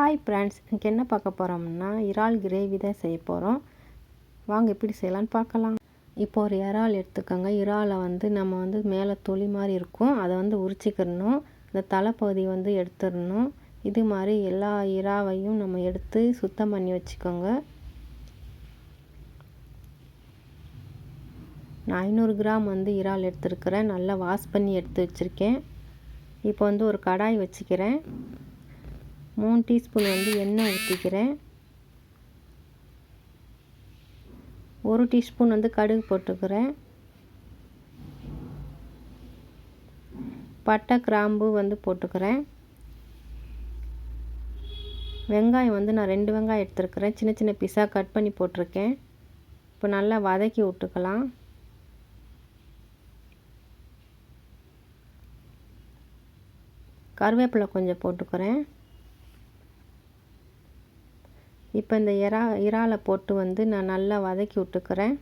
Hi friends இன்றைக்கி என்ன பார்க்க போகிறோம்னா இறால் கிரேவி தான் செய்ய போகிறோம் வாங்க எப்படி செய்யலான்னு பார்க்கலாம். இப்போ ஒரு இறால் எடுத்துக்கோங்க. இறாலை வந்து நம்ம வந்து மேலே தொளி மாதிரி இருக்கும். அதை வந்து உரிச்சிக்கிறணும் இந்த தலைப்பகுதி வந்து எடுத்துடணும். இது மாதிரி எல்லா இறாவையும் நம்ம எடுத்து சுத்தம் பண்ணி வச்சுக்கோங்க. நான் ஐநூறு கிராம் வந்து இறால் எடுத்துருக்கிறேன். நல்லா வாஷ் பண்ணி எடுத்து வச்சுருக்கேன். இப்போ வந்து ஒரு கடாய் வச்சுக்கிறேன். மூணு டீஸ்பூன் வந்து எண்ணெய் ஊற்றிக்கிறேன் ஒரு டீஸ்பூன் வந்து கடுகு போட்டுக்கிறேன். பட்டை கிராம்பு வந்து போட்டுக்கிறேன். வெங்காயம் வந்து நான் ரெண்டு வெங்காயம் எடுத்துருக்கிறேன். சின்ன சின்ன பீஸாக கட் பண்ணி போட்டிருக்கேன். இப்போ நல்லா வதக்கி விட்டுக்கலாம். கருவேப்பிலை கொஞ்சம் போட்டுக்கிறேன். இப்போ இந்த இறா இறாலை போட்டு வந்து நான் நல்லா வதக்கி விட்டுக்கிறேன்.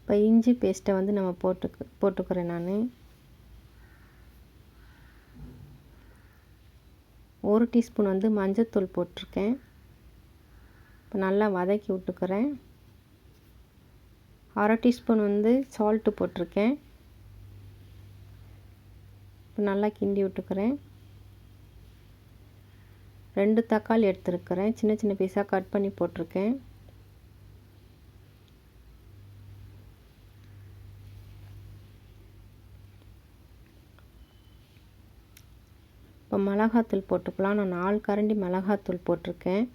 இப்போ இஞ்சி பேஸ்ட்டை வந்து நம்ம போட்டு போட்டுக்கிறேன் நான். ஒரு டீஸ்பூன் வந்து மஞ்சத்தூள் போட்டிருக்கேன். இப்போ நல்லா வதக்கி விட்டுக்கிறேன். அரை டீஸ்பூன் வந்து சால்ட்டு போட்டிருக்கேன். இப்போ நல்லா கிண்டி விட்டுக்கிறேன். ரெண்டு தக்காளி எடுத்துருக்கிறேன். சின்ன சின்ன பீஸாக கட் பண்ணி போட்டிருக்கேன். இப்போ மிளகாத்தூள் போட்டுக்கலாம். நான் நாலு கரண்டி மிளகாத்தூள் போட்டிருக்கேன்.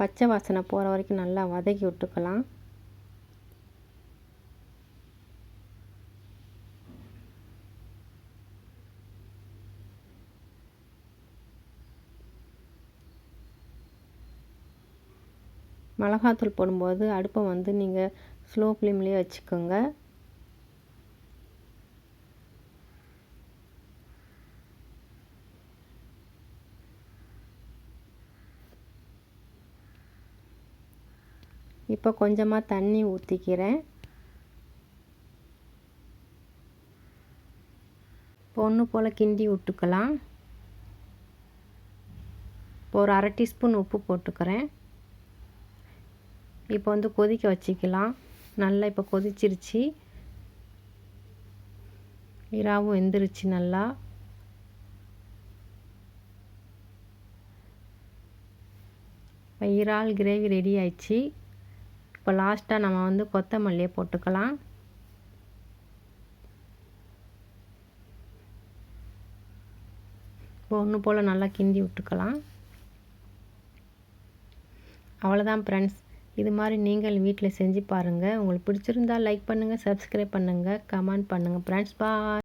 பச்சை வாசனை போகிற வரைக்கும் நல்லா வதக்கி விட்டுக்கலாம். மிளகாத்தூள் போடும்போது அடுப்பை வந்து நீங்கள் ஸ்லோ ஃப்ளேம்லேயே வச்சுக்கோங்க. இப்போ கொஞ்சமாக தண்ணி ஊற்றிக்கிறேன் பொண்ணு போல் கிண்டி விட்டுக்கலாம். ஒரு அரை டீஸ்பூன் உப்பு போட்டுக்கிறேன். இப்போ வந்து கொதிக்க வச்சுக்கலாம். நல்லா இப்போ கொதிச்சிருச்சு. இறாவும் வெந்துருச்சு நல்லா. இப்போ இறால் கிரேவி ரெடி ஆயிடுச்சு. இப்போ லாஸ்ட்டாக நம்ம வந்து கொத்தமல்லியை போட்டுக்கலாம். இப்போ ஒன்று போல் நல்லா கிண்டி விட்டுக்கலாம். அவ்வளோதான் ஃப்ரெண்ட்ஸ் இது மாதிரி நீங்கள் வீட்டில் செஞ்சு பாருங்கள் உங்களுக்கு பிடிச்சிருந்தால் லைக் பண்ணுங்கள் சப்ஸ்கிரைப் பண்ணுங்கள் கமெண்ட் பண்ணுங்கள் ஃப்ரெண்ட்ஸ் பாய்